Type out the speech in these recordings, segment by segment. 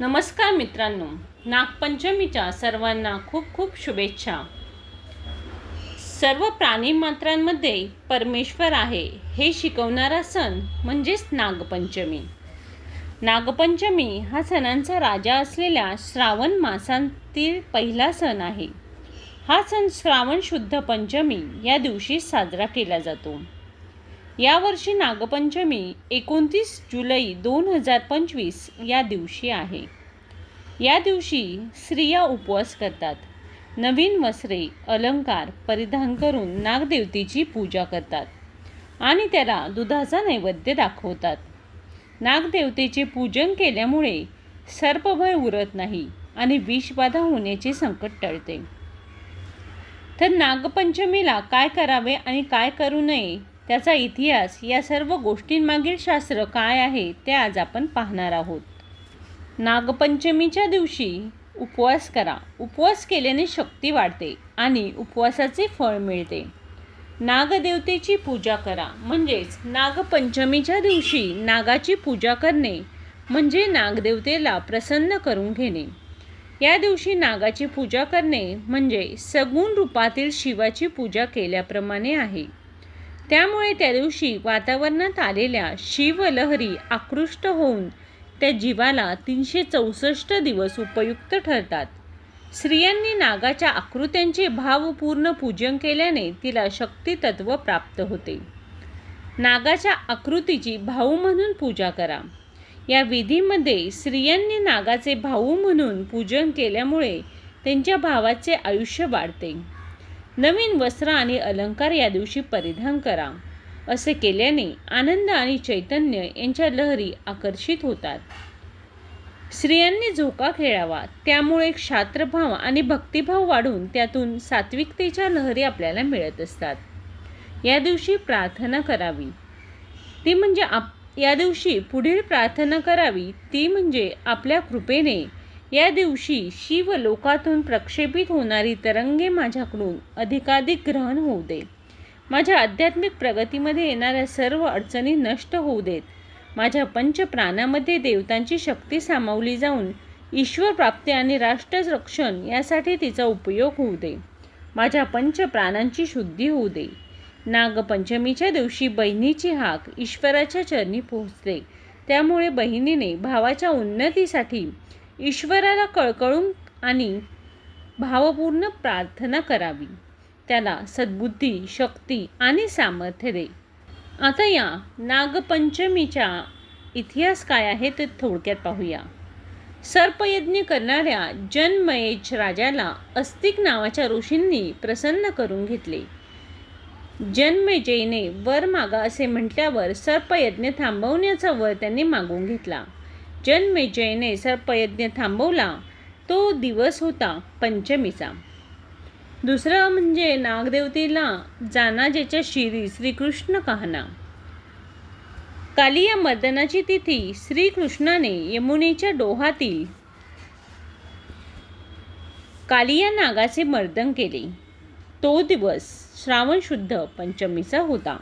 नमस्कार मित्रांनो नागपंचमीच्या सर्वांना खूप खूप शुभेच्छा. सर्व प्राणी मात्रांमध्ये परमेश्वर आहे हे शिकवणारा सण म्हणजेच नागपंचमी. नागपंचमी हा सणांचा राजा असलेल्या श्रावण मासांतील पहिला सण आहे. हा सण श्रावण शुद्ध पंचमी या दिवशी साजरा केला जातो. यावर्षी नागपंचमी एकोणतीस जुलै दोन हजार पंचवीस या दिवशी आहे. या दिवशी स्त्रिया उपवास करतात. नवीन वस्त्रे अलंकार परिधान करून नागदेवतेची पूजा करतात आणि त्याला दुधाचा नैवेद्य दाखवतात. नागदेवतेचे पूजन केल्यामुळे सर्पभय उरत नाही आणि विषबाधा होण्याचे संकट टळते. तर नागपंचमीला काय करावे आणि काय करू नये त्याचा इतिहास या सर्व गोष्टींमागील शास्त्र काय आहे ते आज आपण पाहणार आहोत. नागपंचमीच्या दिवशी उपवास करा. उपवास केल्याने शक्ती वाढते आणि उपवासाचे फळ मिळते. नागदेवतेची पूजा करा. म्हणजेच नागपंचमीच्या दिवशी नागाची पूजा करणे म्हणजे नागदेवतेला प्रसन्न करून घेणे. या दिवशी नागाची पूजा करणे म्हणजे सगुण रूपातील शिवाची पूजा केल्याप्रमाणे आहे. त्यामुळे त्या दिवशी वातावरणात आलेल्या शिवलहरी आकृष्ट होऊन त्या जीवाला तीनशे चौसष्ट दिवस उपयुक्त ठरतात. स्त्रियांनी नागाच्या आकृत्यांचे भावपूर्ण पूजन केल्याने तिला शक्तितत्व प्राप्त होते. नागाच्या आकृतीची भाऊ म्हणून पूजा करा. या विधीमध्ये स्त्रियांनी नागाचे भाऊ म्हणून पूजन केल्यामुळे त्यांच्या भावाचे आयुष्य वाढते. नवीन वस्त्र आणि अलंकार या दिवशी परिधान करा. असे केल्याने आनंद आणि चैतन्य यांच्या लहरी आकर्षित होतात. स्त्रियांनी झोका खेळावा त्यामुळे क्षात्रभाव आणि भक्तिभाव वाढून त्यातून सात्विकतेच्या लहरी आपल्याला मिळत असतात. या दिवशी प्रार्थना करावी. ती म्हणजे आप या दिवशी पुढील प्रार्थना करावी ती म्हणजे आपल्या कृपेने या दिवशी शिव लोकातून प्रक्षेपित होणारी तरंगे माझ्याकडून अधिकाधिक ग्रहण होऊ दे माझ्या आध्यात्मिक प्रगतीमध्ये येणाऱ्या सर्व अडचणी नष्ट होऊ देत. माझ्या पंचप्राणामध्ये देवतांची शक्ती सामावली जाऊन ईश्वर प्राप्ती आणि राष्ट्ररक्षण यासाठी तिचा उपयोग होऊ दे. माझ्या पंचप्राणांची शुद्धी होऊ दे. नागपंचमीच्या दिवशी बहिणीची हाक ईश्वराच्या चरणी पोहोचते. त्यामुळे बहिणीने भावाच्या उन्नतीसाठी ईश्वराला कळकळून आणि भावपूर्ण प्रार्थना करावी. त्याला सद्बुद्धी शक्ती आणि सामर्थ्य दे. आता या नागपंचमीचा इतिहास काय आहे ते थोडक्यात पाहूया. सर्पयज्ञ करणाऱ्या जनमयेश राजाला अस्तिक नावाच्या ऋषींनी प्रसन्न करून घेतले. जन्मेजयने वर मागा असे म्हटल्यावर सर्पयज्ञ थांबवण्याचा वर त्यांनी मागून घेतला. जन्मेजयने सर्पयज्ञ थांबवला. तो दिवस होता पंचमीचा. दुसरं म्हणजे नागदेवतेला जाना ज्याच्या शिरी श्रीकृष्ण कहना. कालिया मर्दनाची तिथी श्रीकृष्णाने यमुनेच्या डोहातील कालिया नागाचे मर्दन केले. तो दिवस श्रावण शुद्ध पंचमीचा होता.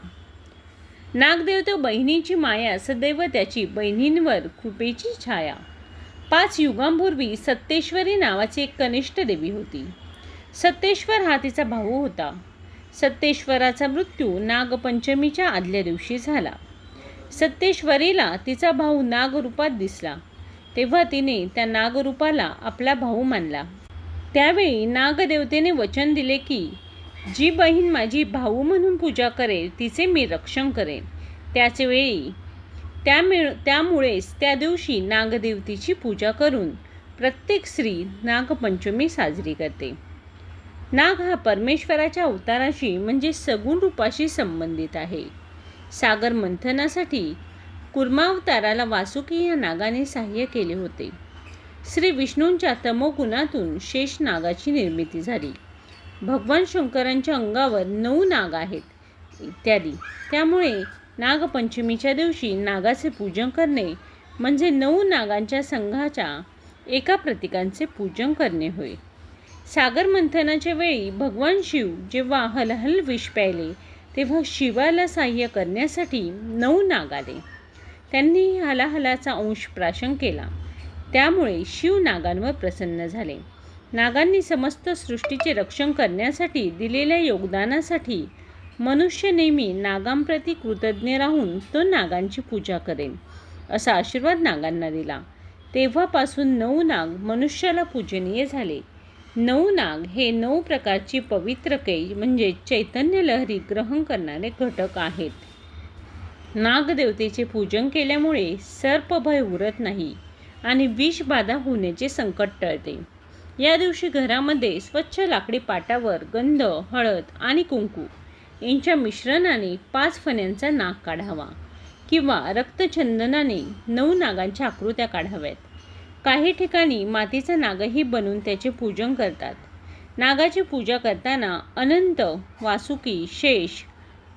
नागदेवते बहिणीची माया सदैव त्याची बहिणींवर कृपेची छाया. पाच युगांपूर्वी सत्तेश्वरी नावाची एक कनिष्ठ देवी होती. सत्तेश्वर हा तिचा भाऊ होता. सत्तेश्वराचा मृत्यू नागपंचमीच्या आदल्या दिवशी झाला. सत्तेश्वरीला तिचा भाऊ नागरूपात दिसला. तेव्हा तिने त्या नागरूपाला आपला भाऊ मानला. त्यावेळी नागदेवतेने वचन दिले की जी बहीण माझी भाऊ म्हणून पूजा करेल तिचे मी रक्षण करेन. त्याच वेळी त्यामिळ त्यामुळेच त्या दिवशी नागदेवतेची पूजा करून प्रत्येक स्त्री नागपंचमी साजरी करते. नाग हा परमेश्वराच्या अवताराशी म्हणजे सगुण रूपाशी संबंधित आहे. सागर मंथनासाठी कुर्मावताराला वासुकी या नागाने सहाय्य केले होते. श्री विष्णूंच्या तमोगुणातून शेष नागाची निर्मिती झाली. भगवान शंकरांच्या अंगावर नऊ नाग आहेत इत्यादी. त्यामुळे नागपंचमीच्या दिवशी नागाचे पूजन करणे म्हणजे नऊ नागांच्या संघाच्या एका प्रतीकांचे पूजन करणे होय. सागर मंथनाच्या वेळी भगवान शिव जेव्हा हलहल विष प्यायले तेव्हा शिवाला सहाय्य करण्यासाठी नऊ नाग आले. त्यांनी हलाहलाचा अंश प्राशन केला. त्यामुळे शिव नागांवर प्रसन्न झाले. नागांनी समस्त सृष्टीचे रक्षण करण्यासाठी दिलेल्या योगदानासाठी मनुष्य नेहमी नागांप्रती कृतज्ञ राहून तो नागांची पूजा करेल असा आशीर्वाद नागांना दिला. तेव्हापासून नऊ नाग मनुष्याला पूजनीय झाले. नऊ नाग हे नऊ प्रकारची पवित्रके म्हणजे चैतन्य लहरी ग्रहण करणारे घटक आहेत. नागदेवतेचे पूजन केल्यामुळे सर्पभय उरत नाही आणि विषबाधा होण्याचे संकट टळते. या दिवशी घरामध्ये स्वच्छ लाकडी पाटावर गंध हळद आणि कुंकू यांच्या मिश्रणाने पाच फण्यांचा नाग काढावा किंवा रक्तचंदनाने नऊ नागांच्या आकृत्या काढाव्यात. काही ठिकाणी मातीचा नागही बनवून त्याचे पूजन करतात. नागाची पूजा करताना अनंत वासुकी शेष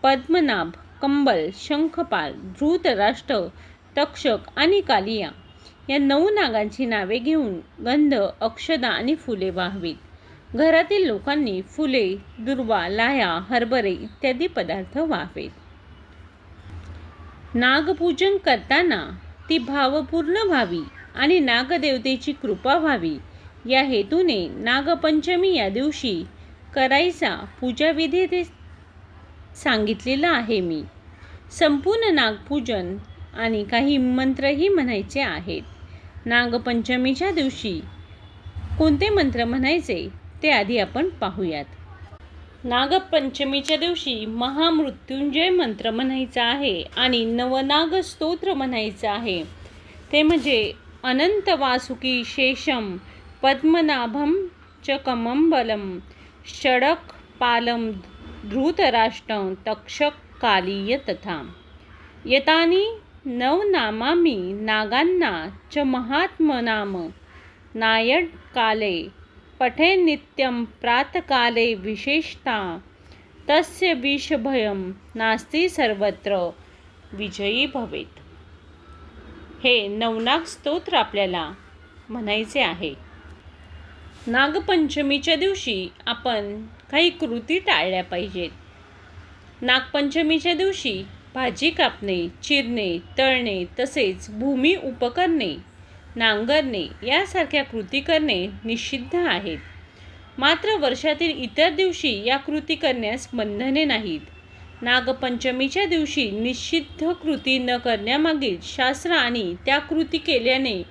पद्मनाभ कंबल शंखपाल धृतराष्ट्र तक्षक आणि कालिया या नऊ नागांची नावे घेऊन गंध अक्षदा आणि फुले वाहवीत. घरातील लोकांनी फुले दुर्वा लाया हरभरे इत्यादी पदार्थ वाहवेत. नागपूजन करताना ती भावपूर्ण व्हावी आणि नागदेवतेची कृपा व्हावी. या हेतूने नागपंचमी या दिवशी करायचा पूजाविधी ते सांगितलेला आहे मी. संपूर्ण नागपूजन आणि काही मंत्रही म्हणायचे आहेत. नागपंचमीच्या दिवशी. कोणते मंत्र म्हणायचे ते आधी आपण पाहूयात. नागपंचमीच्या दिवशी महामृत्युंजय मंत्र म्हणायचा आहे आणि नवनाग स्तोत्र म्हणायचं आहे. ते म्हणजे अनंत वासुकी शेषम पद्मनाभम च कमंबलम षडक पालम धृतराष्ट्र तक्षक कालीय तथा यतानी नवनामामी नागांना च महात्मनाम. काले पठे नित्यं प्रातकाले विशेषता तस्य विषभयं नास्ती सर्वत्र विजयी भवेत. हे नवनाग स्तोत्र आपल्याला म्हणायचे आहे. नागपंचमीच्या दिवशी आपण काही कृती टाळल्या पाहिजेत. नागपंचमीच्या दिवशी भाजी कापणे चिरणे तळणे तसेच भूमी उपकरणे नांगरणे यासारख्या कृती करणे निषिद्ध आहेत. मात्र वर्षातील इतर दिवशी या कृती करण्यास बंधने नाहीत. नागपंचमीच्या दिवशी निषिद्ध कृती न करण्यामागील शास्त्र आणि त्या कृती केल्याने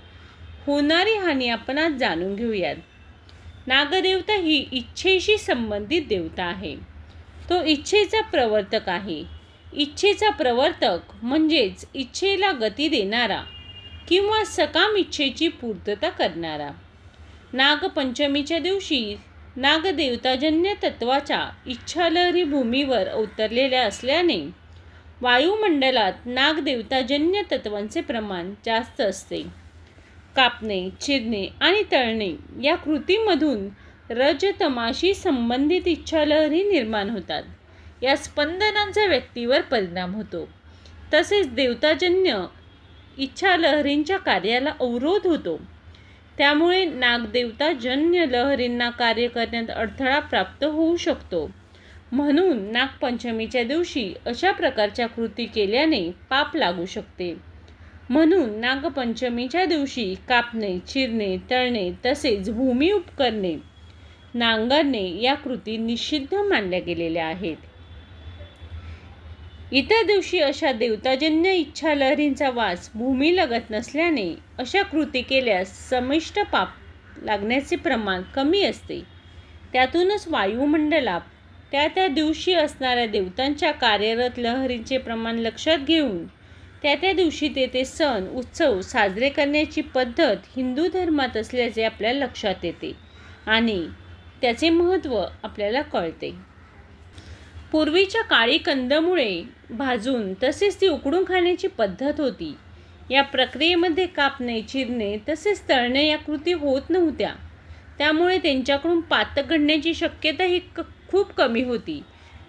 होणारी हानी आपण आज जाणून घेऊयात. नागदेवता ही इच्छेशी संबंधित देवता आहे. तो इच्छेचा प्रवर्तक आहे. इच्छेचा प्रवर्तक म्हणजेच इच्छेला गती देणारा किंवा सकाम इच्छेची पूर्तता करणारा. नागपंचमीच्या दिवशी नागदेवताजन्य तत्वाच्या इच्छालहरी भूमीवर अवतरलेल्या असल्याने वायुमंडलात नागदेवताजन्य तत्वांचे प्रमाण जास्त असते. कापणे चिरणे आणि तळणे या कृतीमधून रजतमाशी संबंधित इच्छालहरी निर्माण होतात. या स्पंदनांचा व्यक्तीवर परिणाम होतो. तसेच देवताजन्य इच्छा लहरींच्या कार्याला अवरोध होतो. त्यामुळे नागदेवताजन्य लहरींना कार्य करण्यात अडथळा प्राप्त होऊ शकतो. म्हणून नागपंचमीच्या दिवशी अशा प्रकारच्या कृती केल्याने पाप लागू शकते. म्हणून नागपंचमीच्या दिवशी कापणे चिरणे तळणे तसेच भूमी उपकरणे नांगरणे या कृती निषिद्ध मानल्या गेलेल्या आहेत. इतर दिवशी अशा देवताजन्य इच्छा लहरींचा वास भूमी लगत नसल्याने अशा कृती केल्यास समिष्ट पाप लागण्याचे प्रमाण कमी असते. त्यातूनच वायुमंडलात त्या त्या दिवशी असणाऱ्या देवतांच्या कार्यरत लहरींचे प्रमाण लक्षात घेऊन त्या त्या दिवशी ते ते सण उत्सव साजरे करण्याची पद्धत हिंदू धर्मात असल्याचे आपल्या लक्षात येते आणि त्याचे महत्त्व आपल्याला कळते. पूर्वीच्या काळी कंदमुळे भाजून तसेच ती उकडून खाण्याची पद्धत होती. या प्रक्रियेमध्ये कापणे चिरणे तसेच तळणे या कृती होत नव्हत्या. त्यामुळे त्यांच्याकडून पातक घडण्याची शक्यता ही क खूप कमी होती.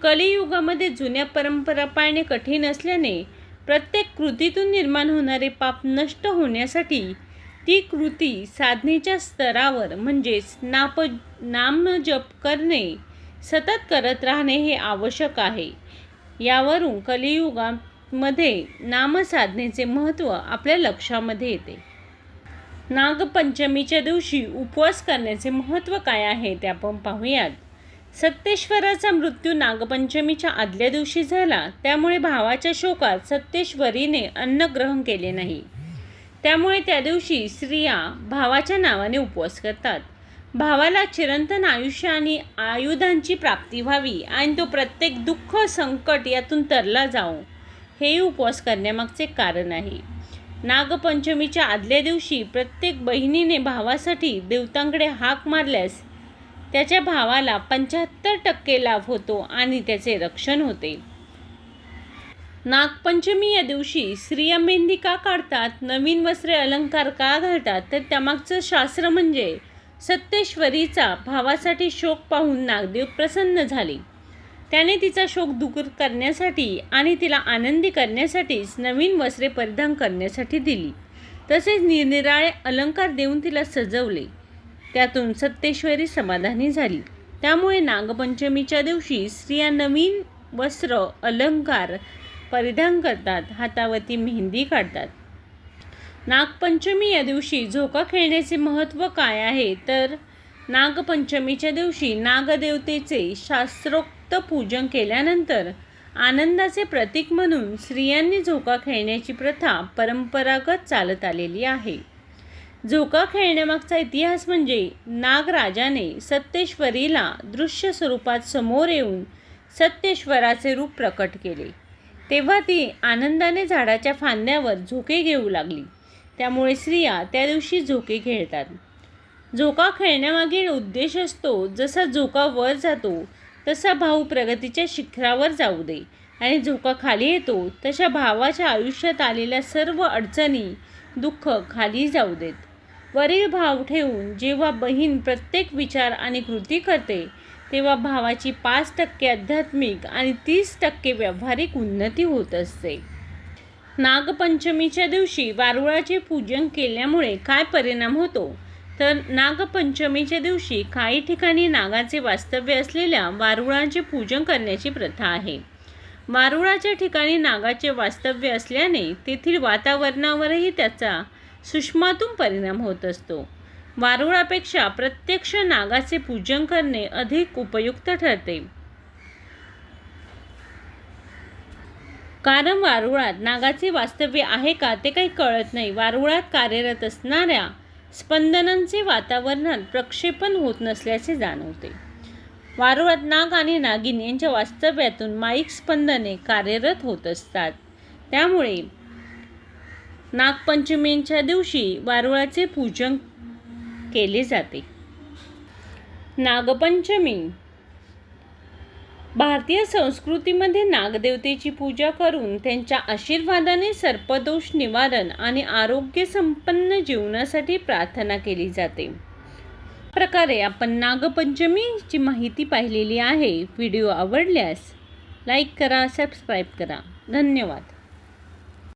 कलियुगामध्ये जुन्या परंपरा पाळणे कठीण असल्याने प्रत्येक कृतीतून निर्माण होणारे पाप नष्ट होण्यासाठी ती कृती साधनेच्या स्तरावर म्हणजेच नाप नामजप करणे सतत करत राहणे हे आवश्यक आहे. यावरून कलियुगामध्ये नामसाधनेचे महत्त्व आपल्या लक्षामध्ये येते. नागपंचमीच्या दिवशी उपवास करण्याचे महत्त्व काय आहे ते आपण पाहूयात. सत्तेश्वराचा मृत्यू नागपंचमीच्या आदल्या दिवशी झाला त्यामुळे भावाच्या शोकात सत्तेश्वरीने अन्न ग्रहण केले नाही. त्यामुळे त्या दिवशी स्त्रिया भावाच्या नावाने उपवास करतात. भावाला चिरंतन आयुष्य आणि आयुधांची प्राप्ती व्हावी आणि तो प्रत्येक दुःख संकट यातून तरला जावो हे उपवास करण्यामागचे कारण आहे. नागपंचमीच्या आदल्या दिवशी प्रत्येक बहिणीने भावासाठी देवतांकडे हाक मारल्यास त्याच्या भावाला पंच्याहत्तर टक्के लाभ होतो आणि त्याचे रक्षण होते. नागपंचमी या दिवशी स्त्रिया मेहंदी का काढतात नवीन वस्त्रे अलंकार का घालतात तर त्यामागचं शास्त्र म्हणजे सत्तेश्वरीचा भावासाठी शोक पाहून नागदेव प्रसन्न झाले. त्याने तिचा शोक दूर करण्यासाठी आणि तिला आनंदी करण्यासाठीच नवीन वस्त्रे परिधान करण्यासाठी दिली. तसेच निरनिराळे अलंकार देऊन तिला सजवले. त्यातून सत्तेश्वरी समाधानी झाली. त्यामुळे नागपंचमीच्या दिवशी स्त्रिया नवीन वस्त्र अलंकार परिधान करतात हातावरती मेहंदी काढतात. नागपंचमी या दिवशी झोका खेळण्याचे महत्त्व काय आहे? तर नागपंचमीच्या दिवशी नागदेवतेचे शास्त्रोक्त पूजन केल्यानंतर आनंदाचे प्रतीक म्हणून स्त्रियांनी झोका खेळण्याची प्रथा परंपरागत चालत आलेली आहे. झोका खेळण्यामागचा इतिहास म्हणजे नागराजाने सत्तेश्वरीला दृश्य स्वरूपात समोर येऊन सत्येश्वराचे रूप प्रकट केले. तेव्हा ती आनंदाने झाडाच्या फांद्यावर झोके घेऊ लागली. त्यामुळे स्त्रिया त्या दिवशी झोके खेळतात. झोका खेळण्यामागील उद्देश असतो जसा झोका वर जातो तसा भाऊ प्रगतीच्या शिखरावर जाऊ दे. आणि झोका खाली येतो तशा भावाच्या आयुष्यात आलेल्या सर्व अडचणी दुःख खाली जाऊ देत. वरील भाव ठेवून जेव्हा बहीण प्रत्येक विचार आणि कृती करते तेव्हा भावाची पाच टक्के आध्यात्मिक आणि तीस टक्के व्यावहारिक उन्नती होत असते. नागपंचमीच्या दिवशी वारुळाचे पूजन केल्यामुळे काय परिणाम होतो? तर नागपंचमीच्या दिवशी काही ठिकाणी नागाचे वास्तव्य असलेल्या वारुळाचे पूजन करण्याची प्रथा आहे. वारुळाच्या ठिकाणी नागाचे वास्तव्य असल्याने तेथील वातावरणावरही त्याचा सुषमातून परिणाम होत असतो. वारुळापेक्षा प्रत्यक्ष नागाचे पूजन करणे अधिक उपयुक्त ठरते. कारण वारुळात नागाचे वास्तव्य आहे का ते काही कळत नाही. वारुळात कार्यरत असणाऱ्या स्पंदनांचे वातावरणात प्रक्षेपण होत नसल्याचे जाणवते. वारुळात नाग आणि नागिन यांच्या वास्तव्यातून माईक स्पंदने कार्यरत होत असतात. त्यामुळे नागपंचमीच्या दिवशी वारुळाचे पूजन केले जाते. नागपंचमी भारतीय संस्कृतीमध्ये नागदेवतेची पूजा करून त्यांच्या आशीर्वादाने सर्पदोष निवारण आणि आरोग्य संपन्न जीवनासाठी प्रार्थना केली जाते. प्रकारे आपण नागपंचमीची माहिती पाहिलेली आहे. व्हिडिओ आवडल्यास लाईक करा सबस्क्राईब करा. धन्यवाद.